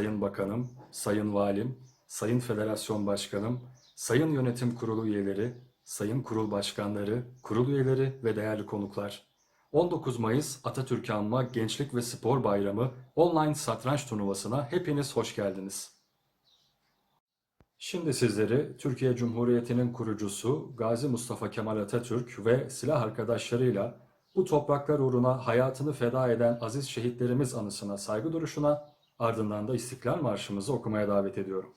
Sayın Bakanım, Sayın Valim, Sayın Federasyon Başkanım, Sayın Yönetim Kurulu üyeleri, Sayın Kurul Başkanları, Kurul üyeleri ve değerli konuklar. 19 Mayıs Atatürk Anma Gençlik ve Spor Bayramı online satranç turnuvasına hepiniz hoş geldiniz. Şimdi sizleri Türkiye Cumhuriyeti'nin kurucusu Gazi Mustafa Kemal Atatürk ve silah arkadaşlarıyla bu topraklar uğruna hayatını feda eden aziz şehitlerimiz anısına saygı duruşuna ardından da İstiklal Marşımızı okumaya davet ediyorum.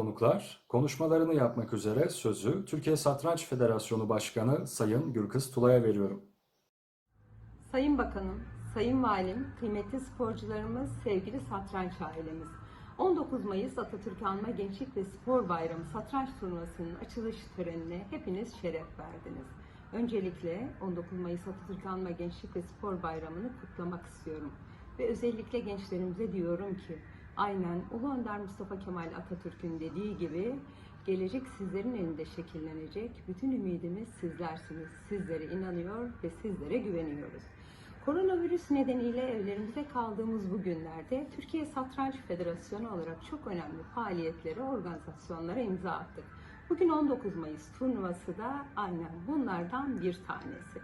Konuklar, konuşmalarını yapmak üzere sözü Türkiye Satranç Federasyonu Başkanı Sayın Gürkız Tula'ya veriyorum. Sayın Bakanım, Sayın Valim, kıymetli sporcularımız, sevgili satranç ailemiz. 19 Mayıs Atatürk Anma Gençlik ve Spor Bayramı satranç turnuvasının açılış törenine hepiniz şeref verdiniz. Öncelikle 19 Mayıs Atatürk Anma Gençlik ve Spor Bayramı'nı kutlamak istiyorum. Ve özellikle gençlerimize diyorum ki, aynen Ulu Önder Mustafa Kemal Atatürk'ün dediği gibi, gelecek sizlerin elinde şekillenecek. Bütün ümidimiz sizlersiniz. Sizlere inanıyor ve sizlere güveniyoruz. Koronavirüs nedeniyle evlerimize kaldığımız bu günlerde Türkiye Satranç Federasyonu olarak çok önemli faaliyetlere, organizasyonlara imza attık. Bugün 19 Mayıs turnuvası da aynen bunlardan bir tanesi.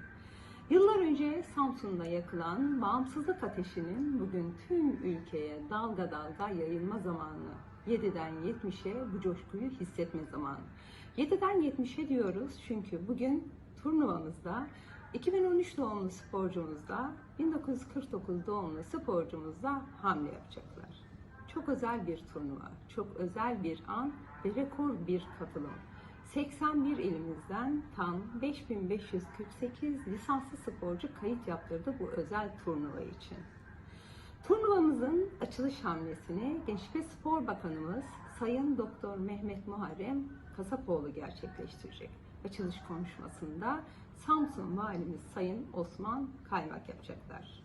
Yıllar önce Samsun'da yakılan bağımsızlık ateşinin bugün tüm ülkeye dalga dalga yayılma zamanı. 7'den 70'e bu coşkuyu hissetme zamanı. 7'den 70'e diyoruz çünkü bugün turnuvamızda 2013 doğumlu sporcumuzda 1949 doğumlu sporcumuzda hamle yapacaklar. Çok özel bir turnuva, çok özel bir an ve rekor bir katılım. 81 ilimizden tam 5548 lisanslı sporcu kayıt yaptırdı bu özel turnuva için. Turnuvamızın açılış hamlesini Gençlik ve Spor Bakanımız Sayın Doktor Mehmet Muharrem Kasapoğlu gerçekleştirecek. Açılış konuşmasında Samsun Valimiz Sayın Osman Kaymak yapacaklar.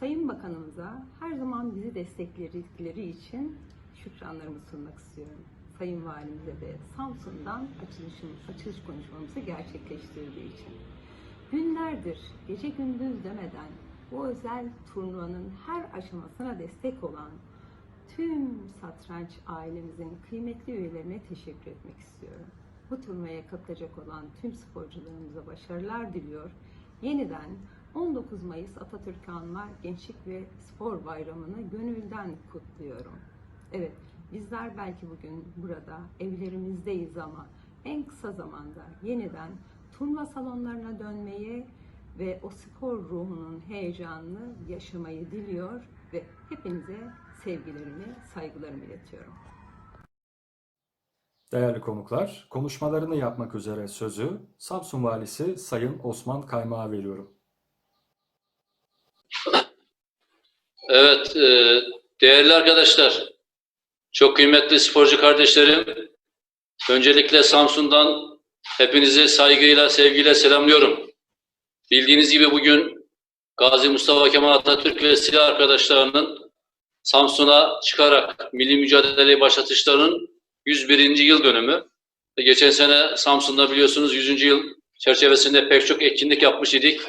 Sayın Bakanımıza her zaman bizi destekledikleri için şükranlarımı sunmak istiyorum. Sayın Valimize de Samsun'dan açılışımız, açılış konuşmamızı gerçekleştirdiği için. Günlerdir gece gündüz demeden bu özel turnuvanın her aşamasına destek olan tüm satranç ailemizin kıymetli üyelerine teşekkür etmek istiyorum. Bu turnuvaya katılacak olan tüm sporcularımıza başarılar diliyor. Yeniden 19 Mayıs Atatürk Anma Gençlik ve Spor Bayramı'nı gönülden kutluyorum. Evet, bizler belki bugün burada evlerimizdeyiz ama en kısa zamanda yeniden turnuva salonlarına dönmeyi ve o spor ruhunun heyecanını yaşamayı diliyor ve hepinize sevgilerimi, saygılarımı iletiyorum. Değerli konuklar, konuşmalarını yapmak üzere sözü Samsun Valisi Sayın Osman Kaymak'a veriyorum. Evet, e, değerli arkadaşlar, çok kıymetli sporcu kardeşlerim, öncelikle Samsun'dan hepinizi saygıyla, sevgiyle selamlıyorum. Bildiğiniz gibi bugün Gazi Mustafa Kemal Atatürk ve silah arkadaşlarının Samsun'a çıkarak milli mücadeleyi başlatışlarının 101. yıl dönümü. Ve Geçen sene Samsun'da biliyorsunuz 100. yıl çerçevesinde pek çok etkinlik yapmış idik.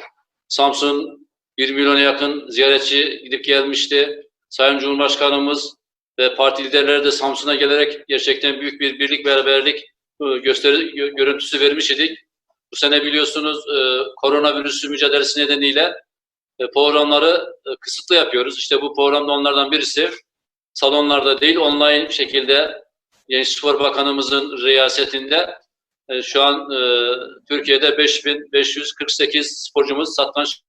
Samsun 1 milyona yakın ziyaretçi gidip gelmişti. Sayın Cumhurbaşkanımız ve parti liderleri de Samsun'a gelerek gerçekten büyük bir birlik beraberlik e, gösteri gö- görüntüsü vermiş idik. Bu sene biliyorsunuz e, koronavirüsü mücadelesi nedeniyle e, programları e, kısıtlı yapıyoruz. İşte bu programda onlardan birisi salonlarda değil online şekilde Genç Spor Bakanımızın riyasetinde e, şu an e, Türkiye'de 5548 sporcumuz satranç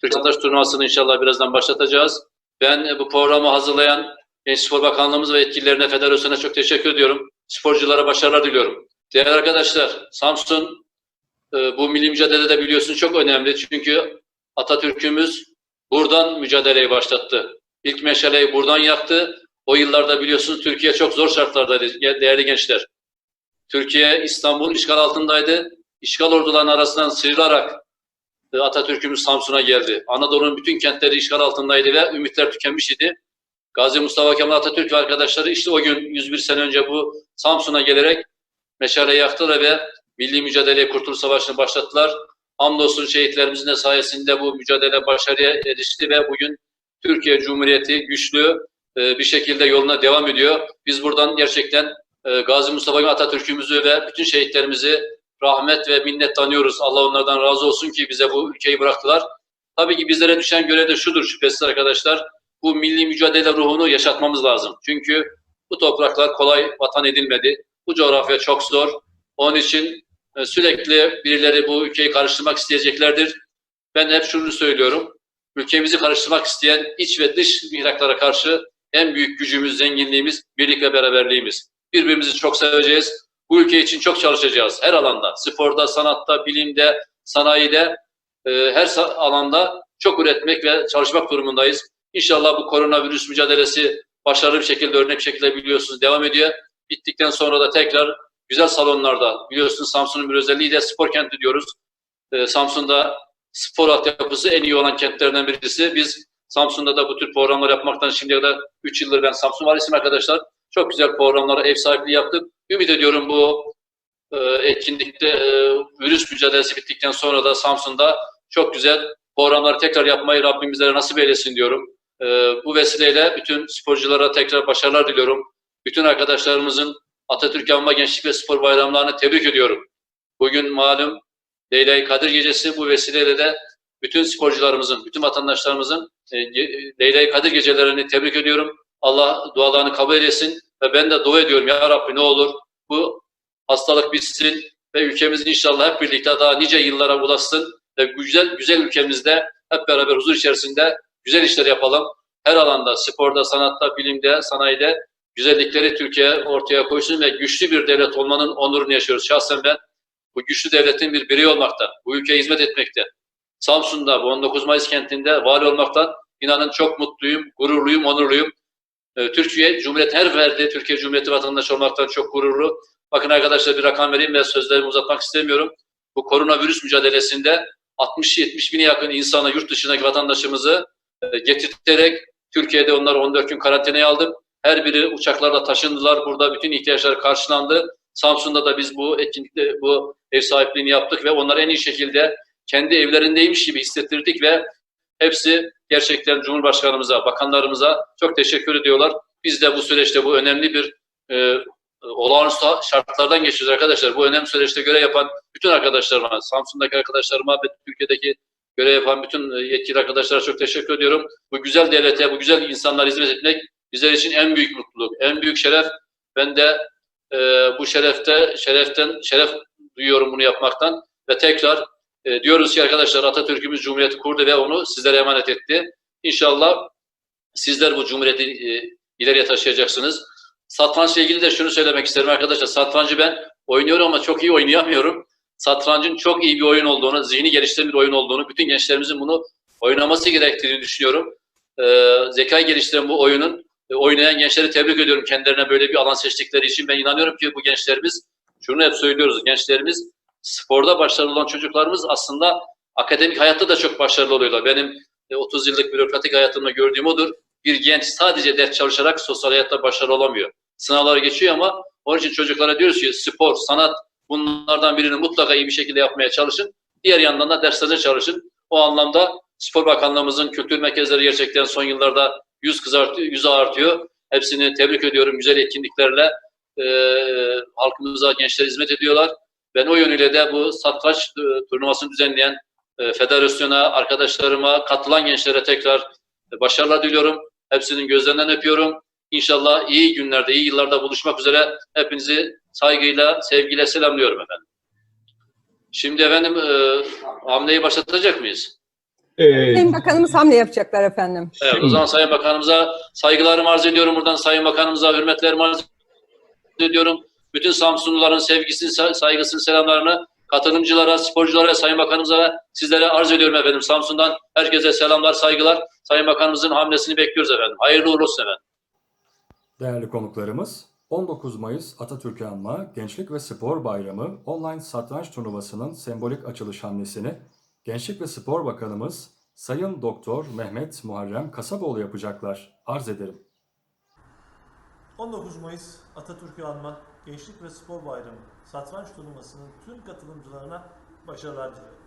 Türk Satranç turnuvasını inşallah birazdan başlatacağız. Ben e, bu programı hazırlayan Genç Spor Bakanlığımız ve yetkililerine, federasyona çok teşekkür ediyorum. Sporculara başarılar diliyorum. Değerli arkadaşlar, Samsun e, bu milli mücadelede biliyorsunuz çok önemli. Çünkü Atatürk'ümüz buradan mücadeleyi başlattı. İlk meşaleyi buradan yaktı. O yıllarda biliyorsunuz Türkiye çok zor şartlardaydı değerli gençler. Türkiye İstanbul işgal altındaydı. İşgal ordularının arasından sıyrılarak Atatürk'ümüz Samsun'a geldi. Anadolu'nun bütün kentleri işgal altındaydı ve ümitler tükenmiş idi. Gazi Mustafa Kemal Atatürk ve arkadaşları işte o gün 101 sene önce bu Samsun'a gelerek meşale yaktılar ve milli mücadeleye Kurtuluş Savaşı'nı başlattılar. Hamdolsun şehitlerimizin de sayesinde bu mücadele başarıya erişti ve bugün Türkiye Cumhuriyeti güçlü e, bir şekilde yoluna devam ediyor. Biz buradan gerçekten e, Gazi Mustafa Kemal Atatürk'ümüzü ve bütün şehitlerimizi rahmet ve minnet tanıyoruz. Allah onlardan razı olsun ki bize bu ülkeyi bıraktılar. Tabii ki bizlere düşen görev de şudur şüphesiz arkadaşlar. Bu milli mücadele ruhunu yaşatmamız lazım. Çünkü bu topraklar kolay vatan edilmedi. Bu coğrafya çok zor. Onun için e, sürekli birileri bu ülkeyi karıştırmak isteyeceklerdir. Ben hep şunu söylüyorum. Ülkemizi karıştırmak isteyen iç ve dış mihraklara karşı en büyük gücümüz, zenginliğimiz, birlik ve beraberliğimiz. Birbirimizi çok seveceğiz. Bu ülke için çok çalışacağız her alanda. Sporda, sanatta, bilimde, sanayide, e, her alanda çok üretmek ve çalışmak durumundayız. İnşallah bu koronavirüs mücadelesi başarılı bir şekilde, örnek bir şekilde biliyorsunuz devam ediyor. Bittikten sonra da tekrar güzel salonlarda, biliyorsunuz Samsun'un bir özelliği de spor kenti diyoruz. E, Samsun'da spor altyapısı en iyi olan kentlerden birisi. Biz Samsun'da da bu tür programlar yapmaktan şimdiye kadar 3 yıldır ben Samsun valisiyim arkadaşlar. Çok güzel programlara ev sahipliği yaptık. Ümit ediyorum bu e, etkinlikte e, virüs mücadelesi bittikten sonra da Samsun'da çok güzel programları tekrar yapmayı Rabbim bizlere nasip eylesin diyorum. E, bu vesileyle bütün sporculara tekrar başarılar diliyorum. Bütün arkadaşlarımızın Atatürk Anma Gençlik ve Spor Bayramlarını tebrik ediyorum. Bugün malum Leyla-i Kadir Gecesi bu vesileyle de bütün sporcularımızın, bütün vatandaşlarımızın e, Leyla-i Kadir gecelerini tebrik ediyorum. Allah dualarını kabul etsin ve ben de dua ediyorum ya Rabbi ne olur bu hastalık bitsin ve ülkemiz inşallah hep birlikte daha nice yıllara ulaşsın ve güzel güzel ülkemizde hep beraber huzur içerisinde güzel işler yapalım. Her alanda, sporda, sanatta, bilimde, sanayide güzellikleri Türkiye ortaya koysun ve güçlü bir devlet olmanın onurunu yaşıyoruz. Şahsen ben bu güçlü devletin bir bireyi olmaktan, bu ülkeye hizmet etmekte, Samsun'da bu 19 Mayıs kentinde vali olmaktan inanın çok mutluyum, gururluyum, onurluyum. Ee, Türkiye Cumhuriyeti her verdi, Türkiye Cumhuriyeti vatandaşı olmaktan çok gururlu. Bakın arkadaşlar bir rakam vereyim ve sözlerimi uzatmak istemiyorum. Bu koronavirüs mücadelesinde 60-70 bine yakın insanı yurt dışındaki vatandaşımızı e, getirterek Türkiye'de onları 14 gün karantinaya aldık. Her biri uçaklarla taşındılar. Burada bütün ihtiyaçları karşılandı. Samsun'da da biz bu etkinlikte bu ev sahipliğini yaptık ve onları en iyi şekilde kendi evlerindeymiş gibi hissettirdik ve hepsi gerçekten Cumhurbaşkanımıza, bakanlarımıza çok teşekkür ediyorlar. Biz de bu süreçte bu önemli bir e, olağanüstü şartlardan geçiyoruz arkadaşlar. Bu önemli süreçte görev yapan bütün arkadaşlarıma, Samsun'daki arkadaşlarıma ve Türkiye'deki görev yapan bütün e, yetkili arkadaşlara çok teşekkür ediyorum. Bu güzel devlete, bu güzel insanlara hizmet etmek bizler için en büyük mutluluk, en büyük şeref. Ben de e, bu şerefte, şereften, şeref duyuyorum bunu yapmaktan ve tekrar e, diyoruz ki arkadaşlar Atatürk'ümüz Cumhuriyeti kurdu ve onu sizlere emanet etti. İnşallah sizler bu Cumhuriyeti e, ileriye taşıyacaksınız. Satrançla ilgili de şunu söylemek isterim arkadaşlar. Satrancı ben oynuyorum ama çok iyi oynayamıyorum. Satrancın çok iyi bir oyun olduğunu, zihni geliştiren bir oyun olduğunu, bütün gençlerimizin bunu oynaması gerektiğini düşünüyorum. Ee, zekayı geliştiren bu oyunun e, oynayan gençleri tebrik ediyorum. Kendilerine böyle bir alan seçtikleri için ben inanıyorum ki bu gençlerimiz, şunu hep söylüyoruz, gençlerimiz sporda başarılı olan çocuklarımız aslında akademik hayatta da çok başarılı oluyorlar. Benim e, 30 yıllık bürokratik hayatımda gördüğüm odur. Bir genç sadece ders çalışarak sosyal hayatta başarılı olamıyor. Sınavlara geçiyor ama onun için çocuklara diyoruz ki spor, sanat bunlardan birini mutlaka iyi bir şekilde yapmaya çalışın. Diğer yandan da derslerine çalışın. O anlamda Spor Bakanlığımızın kültür merkezleri gerçekten son yıllarda yüz kızartıyor, yüz ağartıyor. Hepsini tebrik ediyorum. Güzel etkinliklerle e, halkımıza, gençlere hizmet ediyorlar. Ben o yönüyle de bu satranç e, turnuvasını düzenleyen e, federasyona, arkadaşlarıma, katılan gençlere tekrar e, başarılar diliyorum. Hepsinin gözlerinden öpüyorum. İnşallah iyi günlerde, iyi yıllarda buluşmak üzere hepinizi saygıyla, sevgiyle selamlıyorum efendim. Şimdi efendim e, hamleyi başlatacak mıyız? Ee, Sayın Bakanımız hamle yapacaklar efendim. Evet, o zaman Sayın Bakanımıza saygılarımı arz ediyorum. Buradan Sayın Bakanımıza hürmetlerimi arz ediyorum. Bütün Samsunluların sevgisini, saygısını, selamlarını katılımcılara, sporculara, Sayın Bakanımıza ve sizlere arz ediyorum efendim. Samsun'dan herkese selamlar, saygılar. Sayın Bakanımızın hamlesini bekliyoruz efendim. Hayırlı uğurlu olsun efendim. Değerli konuklarımız, 19 Mayıs Atatürk'ü anma Gençlik ve Spor Bayramı online satranç turnuvasının sembolik açılış hamlesini Gençlik ve Spor Bakanımız Sayın Doktor Mehmet Muharrem Kasaboğlu yapacaklar. Arz ederim. 19 Mayıs Atatürk'ü anma Gençlik ve Spor Bayramı satranç turnuvasının tüm katılımcılarına başarılar diliyorum.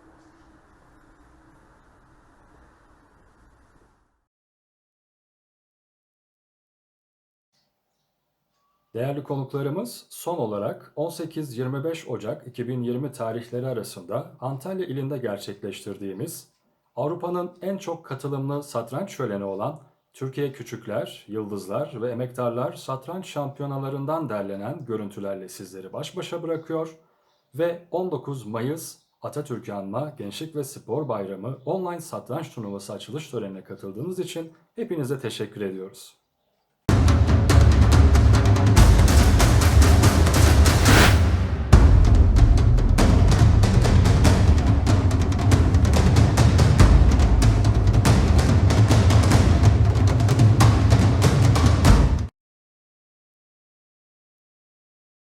Değerli konuklarımız, son olarak 18-25 Ocak 2020 tarihleri arasında Antalya ilinde gerçekleştirdiğimiz Avrupa'nın en çok katılımlı satranç şöleni olan Türkiye Küçükler, Yıldızlar ve Emektarlar Satranç Şampiyonalarından derlenen görüntülerle sizleri baş başa bırakıyor ve 19 Mayıs Atatürk'ü anma Gençlik ve Spor Bayramı online satranç turnuvası açılış törenine katıldığınız için hepinize teşekkür ediyoruz.